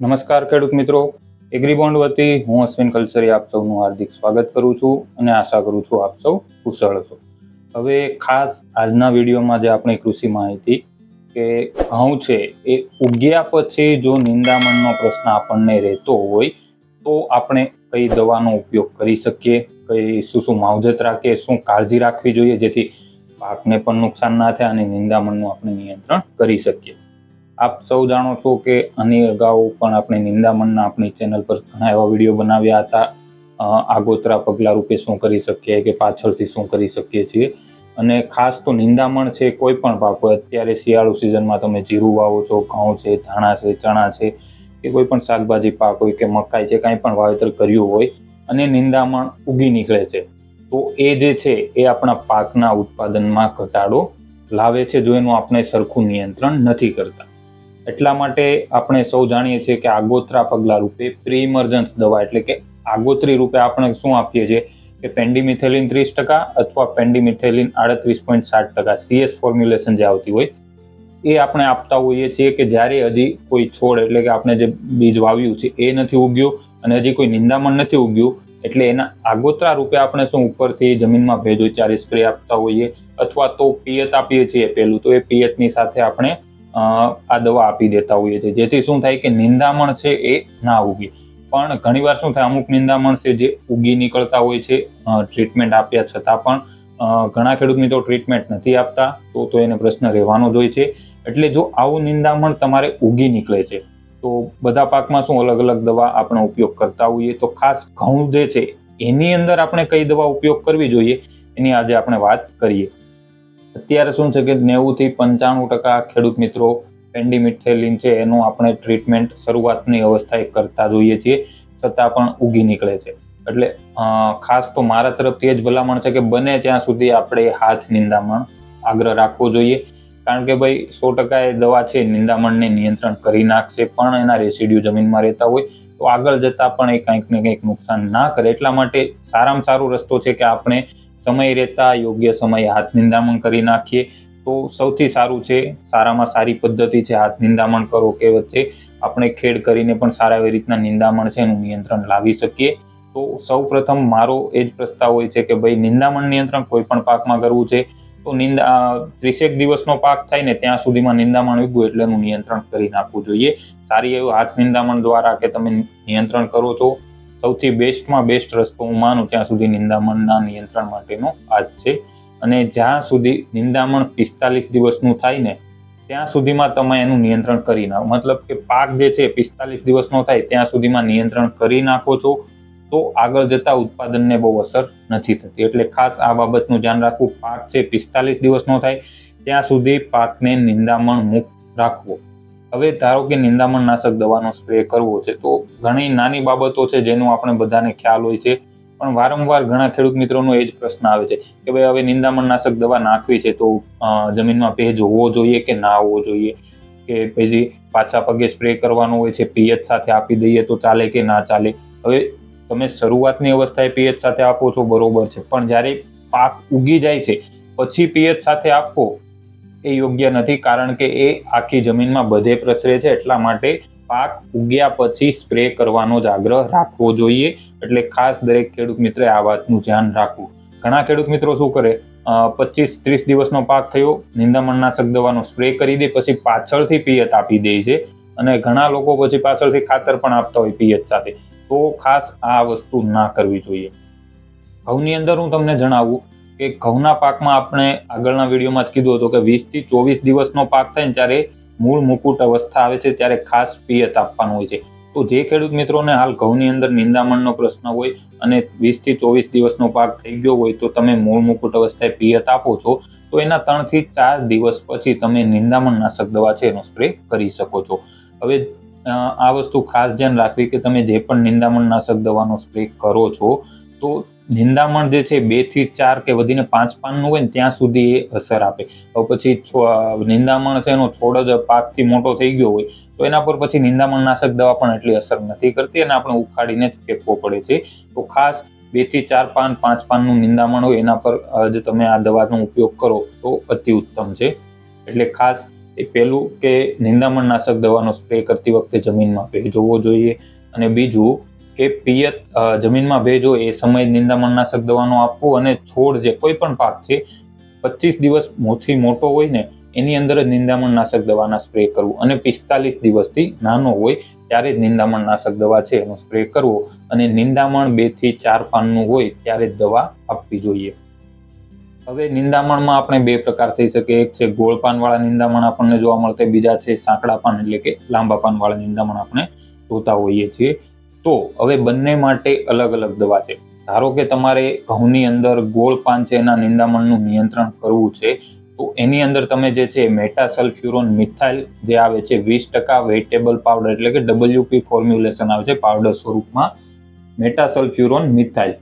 નમસ્કાર ખેડૂત મિત્રો. એગ્રીબોન્ડ વતી હું અશ્વિન કલસરી આપ સૌનું હાર્દિક સ્વાગત કરું છું અને આશા કરું છું આપ સૌ કુશળ છો. હવે ખાસ આજના વિડીયોમાં જે આપણી કૃષિ માહિતી કે ઘઉં છે એ ઉગ્યા પછી જો નિંદામણનો પ્રશ્ન આપણને રહેતો હોય તો આપણે કઈ દવાનો ઉપયોગ કરી શકીએ? કઈ શું શું માવજત રાખીએ? શું કાળજી રાખવી જોઈએ જેથી પાકને પણ નુકસાન ના થાય અને નિંદામણનું આપણે નિયંત્રણ કરી શકીએ? આપ સૌ જાણો છો કે આની અગાઉ પણ આપણે નિંદામણના આપણી ચેનલ પર ઘણા એવા વીડિયો બનાવ્યા હતા. આગોતરા પગલા રૂપે શું કરી શકીએ કે પાછળથી શું કરી શકીએ છીએ. અને ખાસ તો નિંદામણ છે કોઈ પણ પાક હોય, અત્યારે શિયાળુ સિઝનમાં તમે જીરું વાવો છો, ઘઉં છે, ધાણા છે, ચણા છે, કે કોઈ પણ શાકભાજી, પાક હોય કે મકાઈ છે, કાંઈ પણ વાવેતર કર્યું હોય અને નિંદામણ ઉગી નીકળે છે. તો એ જે છે એ આપણા પાકના ઉત્પાદનમાં ઘટાડો લાવે છે, જો એનું આપણે સરખું નિયંત્રણ નથી કરતા. એટલા માટે આપણે સૌ જાણીએ છીએ કે આગોતરા પગલા રૂપે પ્રી ઇમર્જન્સ દવા, એટલે કે આગોતરી રૂપે આપણે શું આપીએ છીએ? કે પેન્ડીમિથેલિન ત્રીસ ટકા અથવા પેન્ડીમિથેલિન આડત્રીસ પોઈન્ટ સાત ટકા સીએસ ફોર્મ્યુલેશન જે આવતી હોય, એ આપણે આપતા હોઈએ છીએ કે જ્યારે હજી કોઈ છોડ, એટલે કે આપણે જે બીજ વાવ્યું છે, એ નથી ઉગ્યું અને હજી કોઈ નિંદામણ નથી ઉગ્યું, એટલે એના આગોતરા રૂપે આપણે શું ઉપરથી જમીનમાં ભેજ હોય ત્યારે સ્પ્રે આપતા હોઈએ, અથવા તો પિયત આપીએ છીએ પહેલું, તો એ પિયતની સાથે આપણે આ દવા આપી દેતા હોઈએ છીએ. જેથી શું થાય કે નિંદામણ છે એ ના ઉગે. પણ ઘણીવાર શું થાય, અમુક નિંદામણ છે જે ઉગી નીકળતા હોય છે ટ્રીટમેન્ટ આપ્યા છતાં પણ ઘણા ખેડૂત મિત્રો ટ્રીટમેન્ટ નથી આપતા, તો તો એને પ્રશ્ન રહેવાનો જ હોય છે. એટલે જો આવું નિંદામણ તમારે ઉગી નીકળે છે, તો બધા પાકમાં શું અલગ અલગ દવા આપણે ઉપયોગ કરતા હોઈએ. તો ખાસ ઘઉં જે છે, એની અંદર આપણે કઈ દવા ઉપયોગ કરવી જોઈએ, એની આજે આપણે વાત કરીએ. અત્યારે શું છે કે નેવુંથી પંચાણું ટકા ખેડૂત મિત્રો પેન્ડીમિથેલિન છે, એનું આપણે ટ્રીટમેન્ટ શરૂઆતની અવસ્થાએ કરતા જોઈએ છીએ, છતાં પણ ઉગી નીકળે છે. એટલે ખાસ તો મારા તરફથી જ ભલામણ છે કે બને ત્યાં સુધી આપણે હાથ નિંદામણ આગ્રહ રાખવો જોઈએ. કારણ કે ભાઈ, સો ટકા એ દવા છે, નિંદામણને નિયંત્રણ કરી નાખશે, પણ એના રેસિડ્યુ જમીનમાં રહેતા હોય, તો આગળ જતાં પણ એ કંઈક ને કંઈક નુકસાન ના કરે. એટલા માટે સારામાં સારો રસ્તો છે કે આપણે સમય રહેતા, યોગ્ય સમયે હાથ નિંદામણ કરી નાખીએ. તો સૌથી સારું છે, સારામાં સારી પદ્ધતિ છે હાથ નિંદામણ કરો કે વચ્ચે આપણે ખેડ કરીને પણ સારા એવી રીતના નિંદામણ છે એનું નિયંત્રણ લાવી શકીએ. તો સૌ પ્રથમ મારો એ જ પ્રસ્તાવ હોય છે કે ભાઈ, નિંદામણ નિયંત્રણ કોઈ પણ પાકમાં કરવું છે, તો નિંદા ત્રીસેક દિવસનો પાક થાય ને ત્યાં સુધીમાં નિંદામણ ઉગ્યું એટલે એનું નિયંત્રણ કરી નાખવું જોઈએ. સારી એવું હાથ નિંદામણ દ્વારા કે તમે નિયંત્રણ કરો છો સૌથી બેસ્ટમાં બેસ્ટ રસ્તો હું માનું ત્યાં સુધી નિંદામણના નિયંત્રણ માટેનો આ જ છે. અને જ્યાં સુધી નિંદામણ પિસ્તાલીસ દિવસનું થાય ને, ત્યાં સુધીમાં તમે એનું નિયંત્રણ કરી નાખો. મતલબ કે પાક જે છે પિસ્તાલીસ દિવસનો થાય, ત્યાં સુધીમાં નિયંત્રણ કરી નાખો છો, તો આગળ જતા ઉત્પાદનને બહુ અસર નથી થતી. એટલે ખાસ આ બાબતનું ધ્યાન રાખવું, પાક છે પિસ્તાલીસ દિવસનો થાય, ત્યાં સુધી પાકને નિંદામણ મુક્ત રાખવો. હવે ધારો કે નિંદામણ નાશક દવાનો સ્પ્રે કરવો છે, તો ઘણી નાની બાબતો છે જેનો આપણે બધાને ખ્યાલ હોય છે. પણ વારંવાર ઘણા ખેડૂત મિત્રોનો એ જ પ્રશ્ન આવે છે કે ભાઈ હવે નિંદામણ નાશક દવા નાખવી છે તો જમીનમાં ભેજ હોવો જોઈએ કે ના હોવો જોઈએ? કે પછી પાછા પગે સ્પ્રે કરવાનો હોય છે, પિયત સાથે આપી દઈએ તો ચાલે કે ના ચાલે? હવે તમે શરૂઆતની અવસ્થાએ પિયત સાથે આપો છો બરોબર છે, પણ જ્યારે પાક ઉગી જાય છે, પછી પિયત સાથે આપવો એ યોગ્ય નથી કારણ કે એ આખી જમીનમાં બધે પ્રસરે છે એટલા માટે પાક ઉગ્યા પછી સ્પ્રે કરવાનો જ આગ્રહ રાખવો જોઈએ. એટલે ખાસ દરેક ખેડૂત મિત્રે આ વાતનું ધ્યાન રાખવું. ઘણા ખેડૂત મિત્રો શું કરે? પચીસ ત્રીસ દિવસનો પાક થયો નિંદામણનાશક દવાનો સ્પ્રે કરી દે, પછી પાછળથી પિયત આપી દે છે. અને ઘણા લોકો પછી પાછળથી ખાતર પણ આપતા હોય પિયત સાથે. તો ખાસ આ વસ્તુ ના કરવી જોઈએ. ઘઉંની અંદર હું તમને જણાવું કે ઘઉંના પાકમાં આપણે આગળના વિડીયોમાં જ કીધું હતું કે વીસથી ચોવીસ દિવસનો પાક થાય ને ત્યારે મૂળ મુકુટ અવસ્થા આવે છે ત્યારે ખાસ પિયત આપવાનું હોય છે. તો જે ખેડૂત મિત્રોને હાલ ઘઉંની અંદર નિંદામણનો પ્રશ્ન હોય અને વીસથી ચોવીસ દિવસનો પાક થઈ ગયો હોય તો તમે મૂળ મુકુટ અવસ્થાએ પિયત આપો છો, તો એના ત્રણથી ચાર દિવસ પછી તમે નિંદામણ નાશક દવા છે એનો સ્પ્રે કરી શકો છો. હવે આ વસ્તુ ખાસ ધ્યાન રાખવી કે તમે જે પણ નિંદામણ નાશક દવાનો સ્પ્રે કરો છો, તો નિંદામણ જે છે બેથી ચાર કે વધીને પાંચ પાનનું હોય ને ત્યાં સુધી એ અસર આપે. હવે પછી નિંદામણ છે એનો છોડ જ પાકથી મોટો થઈ ગયો હોય, તો એના પર પછી નિંદામણ નાશક દવા પણ એટલી અસર નથી કરતી અને આપણે ઉખાડીને જ ફેંકવો પડે છે. તો ખાસ બેથી ચાર પાન, પાંચ પાનનું નિંદામણ હોય એના પર જ તમે આ દવાનો ઉપયોગ કરો તો અતિ ઉત્તમ છે. એટલે ખાસ એ પહેલું કે નિંદામણનાશક દવાનો સ્પ્રે કરતી વખતે જમીનમાં જોવો જોઈએ અને બીજું કે પિયત જમીનમાં ભેજો એ સમયે નિંદામણનાશક દવાનો આપવો અને છોડ જે કોઈ પણ પાક છે, પચીસ દિવસ મોથી મોટો હોય ને, એની અંદર જ નિંદામણનાશક દવાના સ્પ્રે કરવું. અને પિસ્તાલીસ દિવસથી નાનો હોય ત્યારે જ નિંદામણનાશક દવા છે એનો સ્પ્રે કરવો. અને નિંદામણ બેથી ચાર પાનનું હોય ત્યારે જ દવા આપવી જોઈએ. હવે નિંદામણમાં આપણે બે પ્રકાર થઈ શકે. એક છે ગોળ પાનવાળા નિંદામણ આપણને જોવા મળતા બીજા છે સાંકડા પાન એટલે કે લાંબા પાનવાળા નિંદામણ આપણે જોતા હોઈએ છીએ. તો હવે બંને માટે અલગ અલગ દવા છે. ધારો કે તમારે ઘઉંની અંદર ગોળ પાન છે, એના નિંદામણનું નિયંત્રણ કરવું છે, તો એની અંદર તમે જે છે મેટાસલ્ફ્યુરોન મિથાઇલ જે આવે છે, વીસ ટકા વેટેબલ પાવડર એટલે કે ડબલ્યુપી ફોર્મ્યુલેશન આવે છે પાવડર સ્વરૂપમાં, મેટાસલ્ફ્યુરોન મિથાઇલ.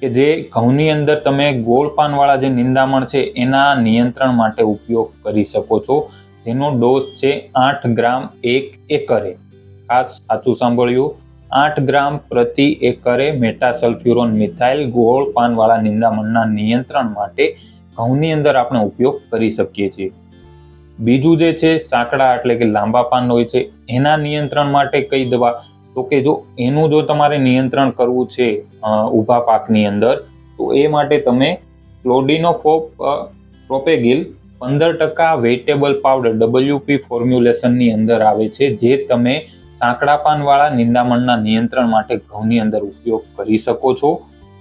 કે જે ઘઉંની અંદર તમે ગોળ પાનવાળા જે નિંદામણ છે, એના નિયંત્રણ માટે ઉપયોગ કરી શકો છો. જેનો ડોઝ છે આઠ ગ્રામ એક એકરે. ખાસ સાચું સાંભળ્યું. આઠ ગ્રામ પ્રતિ એકરે મેટાસલ્ફ્યુરોન મિથાઇલ ગોળ પાનવાળા નિંદામણના નિયંત્રણ માટે ઘઉંની અંદર આપણે ઉપયોગ કરી શકીએ છીએ. બીજું જે છે, સાંકડા એટલે કે લાંબા પાન હોય છે, એના નિયંત્રણ માટે કઈ દવા? તો કે જો એનું જો તમારે નિયંત્રણ કરવું છે ઊભા પાકની અંદર, તો એ માટે તમે ક્લોડિનોફોપ પ્રોપેગિલ પંદર ટકા વેટેબલ પાવડર ડબલ્યુપી ફોર્મ્યુલેશનની અંદર આવે છે, જે તમે સાંકડા પાનવાળા નિંદામણના નિયંત્રણ માટે ઘઉંની અંદર ઉપયોગ કરી શકો છો.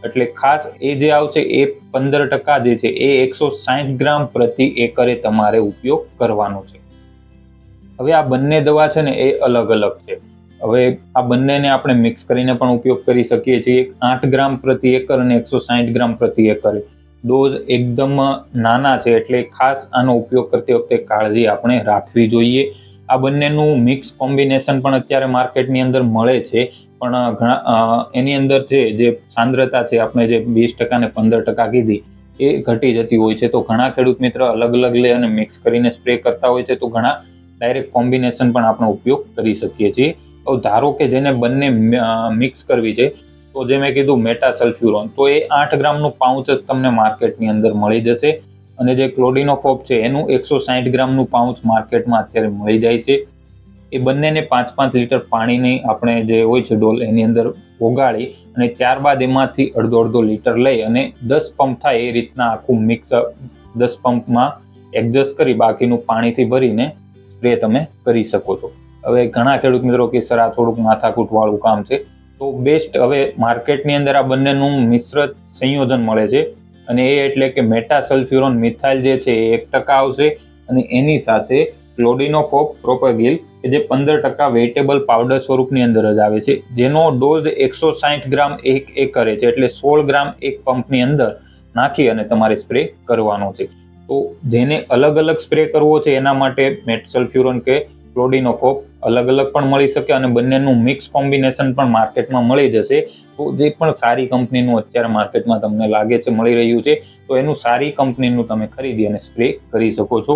એટલે ખાસ એ જે આવશે એ પંદર ટકા જે છે એ એકસો સાઠ ગ્રામ પ્રતિ એકરે તમારે ઉપયોગ કરવાનો છે. હવે આ બંને દવા છે ને એ અલગ અલગ છે. હવે આ બંનેને આપણે મિક્સ કરીને પણ ઉપયોગ કરી શકીએ છીએ. આઠ ગ્રામ પ્રતિ એકર અને એકસો સાઠ ગ્રામ પ્રતિ એકરે. ડોઝ એકદમ નાના છે એટલે ખાસ આનો ઉપયોગ કરતી વખતે કાળજી આપણે રાખવી જોઈએ. આ બંનેનું મિક્સ કોમ્બિનેશન પણ અત્યારે માર્કેટની અંદર મળે છે. પણ ઘણા એની અંદર છે જે સાંદ્રતા છે, આપણે જે વીસ ટકા ને પંદર ટકા કીધી, એ ઘટી જતી હોય છે. તો ઘણા ખેડૂત મિત્ર અલગ અલગ લે અને મિક્સ કરીને સ્પ્રે કરતા હોય છે. તો ઘણા ડાયરેક્ટ કોમ્બિનેશન પણ આપણે ઉપયોગ કરી શકીએ છીએ. તો ધારો કે જેને બંને મિક્સ કરવી છે, તો જે મેં કીધું મેટા સલ્ફ્યુરોન તો એ આઠ ગ્રામનું પાઉચ જ તમને માર્કેટની અંદર મળી જશે. અને જે ક્લોડિનોફોપ છે, એનું એકસો સાઠ ગ્રામનું પાઉચ માર્કેટમાં અત્યારે મળી જાય છે. એ બંનેને પાંચ પાંચ લીટર પાણીની આપણે જે હોય છે, ડોલ એની અંદર ઓગાળી અને ત્યારબાદ એમાંથી અડધો અડધો લીટર લઈ અને દસ પંપ થાય એ રીતના આખું મિક્સ દસ પંપમાં એડજસ્ટ કરી બાકીનું પાણીથી ભરીને સ્પ્રે તમે કરી શકો છો. હવે ઘણા ખેડૂત મિત્રો કે સર આ થોડુંક માથાકૂટવાળું કામ છે. તો બેસ્ટ હવે માર્કેટની અંદર આ બંનેનું મિશ્ર સંયોજન મળે છે. અને એ એટલે કે મેટાસલ્ફ્યુરોન મિથાઇલ જે છે એ એક ટકા આવશે અને એની સાથે ક્લોડિનોફોપ પ્રોપેગિલ કે જે પંદર ટકા વેઇટેબલ પાવડર સ્વરૂપની અંદર જ આવે છે. જેનો ડોઝ એકસો સાઠ ગ્રામ એક એકરે છે એટલે સોળ ગ્રામ એક પંપની અંદર નાખી અને તમારે સ્પ્રે કરવાનો છે. તો જેને અલગ અલગ સ્પ્રે કરવો છે એના માટે મેટસલ્ફ્યુરોન કે ક્લોડિનોફોપ અલગ અલગ પણ મળી શકે અને બંનેનું મિક્સ કોમ્બિનેશન પણ માર્કેટમાં મળી જશે. તો જે પણ સારી કંપનીનું અત્યારે માર્કેટમાં તમને લાગે છે, મળી રહ્યું છે, તો એનું સારી કંપનીનું તમે ખરીદી અને સ્પ્રે કરી શકો છો.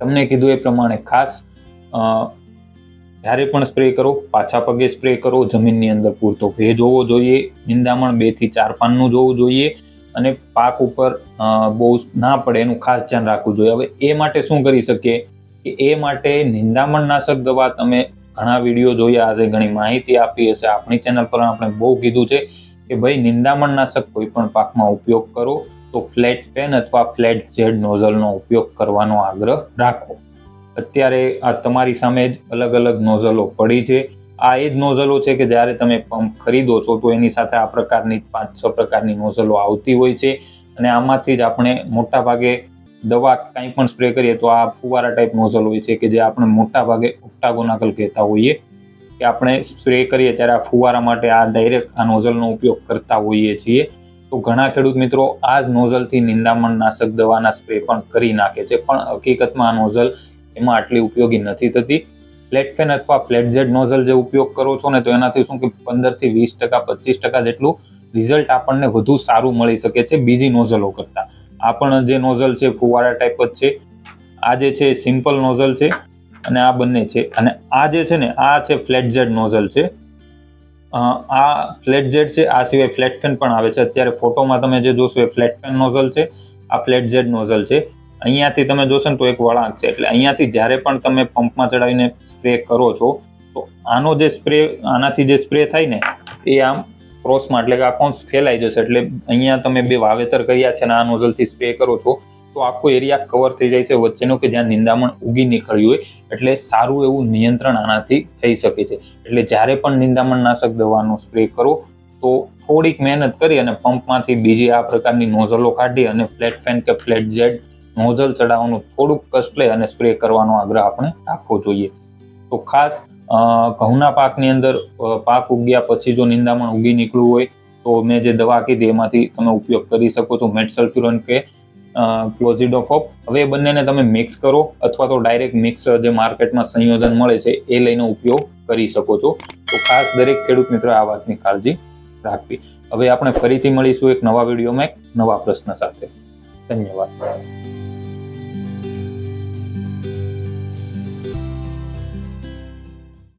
તમને કીધું એ પ્રમાણે ખાસ જ્યારે પણ સ્પ્રે કરો, પાછા પગે સ્પ્રે કરો, જમીનની અંદર પૂરતો ભેજ હોવો જોઈએ, નિંદામણ બેથી ચાર પાનનું જોવું જોઈએ અને પાક ઉપર બહુ ના પડે, એનું ખાસ ધ્યાન રાખવું જોઈએ. હવે એ માટે શું કરી શકીએ? કે એ માટે નિંદામણનાશક દવા તમે ઘણા વીડિયો જોયા હશે, ઘણી માહિતી આપી હશે. આપણી ચેનલ પર આપણે બહુ કીધું છે કે ભાઈ નિંદામણનાશક કોઈ પણ પાકમાં ઉપયોગ કરો તો ફ્લેટ પેન અથવા ફ્લેટ જેડ નોઝલનો ઉપયોગ કરવાનો આગ્રહ રાખો. અત્યારે આ તમારી સામે જ અલગ અલગ નોઝલો પડી છે. આ એ જ નોઝલો છે કે જ્યારે તમે પંપ ખરીદો છો તો એની સાથે આ પ્રકારની પાંચ છ પ્રકારની નોઝલો આવતી હોય છે અને આમાંથી જ આપણે મોટા ભાગે દવા કંઈ પણ સ્પ્રે કરીએ તો આ ફુવારા ટાઈપ નોઝલ હોય છે કે જે આપણે મોટા ભાગે ઓક્ટાગોનાકલ કહેતા હોઈએ. કે આપણે સ્પ્રે કરીએ ત્યારે આ ફુવારા માટે આ ડાયરેક્ટ આ નોઝલનો ઉપયોગ કરતા હોઈએ છીએ. તો ઘણા ખેડૂત મિત્રો આ જ નોઝલથી નિંદામણ નાશક દવાના સ્પ્રે પણ કરી નાખે છે. પણ હકીકતમાં આ નોઝલ એમાં આટલી ઉપયોગી નથી થતી. ફ્લેટ ફેન અથવા ફ્લેટ ઝેડ નોઝલ જે ઉપયોગ કરો છો ને તો એનાથી શું કે પંદરથી વીસ ટકા, પચીસ ટકા જેટલું રિઝલ્ટ આપણને વધુ સારું મળી શકે છે બીજી નોઝલો કરતાં. આ પણ જે નોઝલ છે, ફુવારા ટાઈપ જ છે. આ જે છે સિમ્પલ નોઝલ છે અને આ બંને છે. અને આ જે છે ને, આ છે ફ્લેટ ઝેડ નોઝલ છે. આ ફ્લેટ ઝેડ છે, આ સિવાય ફ્લેટ ફેન પણ આવે છે. અત્યારે ફોટોમાં તમે જે જોશો એ ફ્લેટ ફેન નોઝલ છે, આ ફ્લેટ ઝેડ નોઝલ છે. અહીંયાથી તમે જોશો ને તો એક વળાંક છે. એટલે અહીંયાથી જ્યારે પણ તમે પંપમાં ચડાવીને સ્પ્રે કરો છો, તો આનો જે સ્પ્રે આનાથી જે સ્પ્રે થાય ને, એ આમ ક્રોસમાં, એટલે કે આ કોન્સ ફેલાઈ જશે. એટલે અહીંયા તમે બે વાવેતર કર્યા છે અને આ નોઝલથી સ્પ્રે કરો છો, તો આખો એરિયા કવર થઈ જાય છે વચ્ચેનો કે જ્યાં નિંદામણ ઉગી નીકળ્યું હોય. એટલે સારું એવું નિયંત્રણ આનાથી થઈ શકે છે. એટલે જ્યારે પણ નિંદામણ નાશક દવાનો સ્પ્રે કરો, તો થોડીક મહેનત કરી અને પંપમાંથી બીજી આ પ્રકારની નોઝલો કાઢી અને ફ્લેટ ફેન કે ફ્લેટ જેડ નોઝલ ચડાવવાનું થોડુંક કષ્ટ લઈ અને સ્પ્રે કરવાનો આગ્રહ આપણે રાખવો જોઈએ. તો ખાસ ઘઉંના પાકની અંદર પાક ઉગ્યા પછી જો નિંદામણ ઉગી નીકળ્યું હોય, તો મેં જે દવા કીધી એમાંથી તમે ઉપયોગ કરી શકો છો મેટસલ્ફ્યુરન કે ક્લોઝિડોફોપ. હવે એ બંનેને તમે મિક્સ કરો અથવા તો ડાયરેક્ટ મિક્સ જે માર્કેટમાં સંયોજન મળે છે એ લઈને ઉપયોગ કરી શકો છો. તો ખાસ દરેક ખેડૂત મિત્રો આ વાતની કાળજી રાખવી. હવે આપણે ફરીથી મળીશું એક નવા વિડીયોમાં એક નવા પ્રશ્ન સાથે. ધન્યવાદ.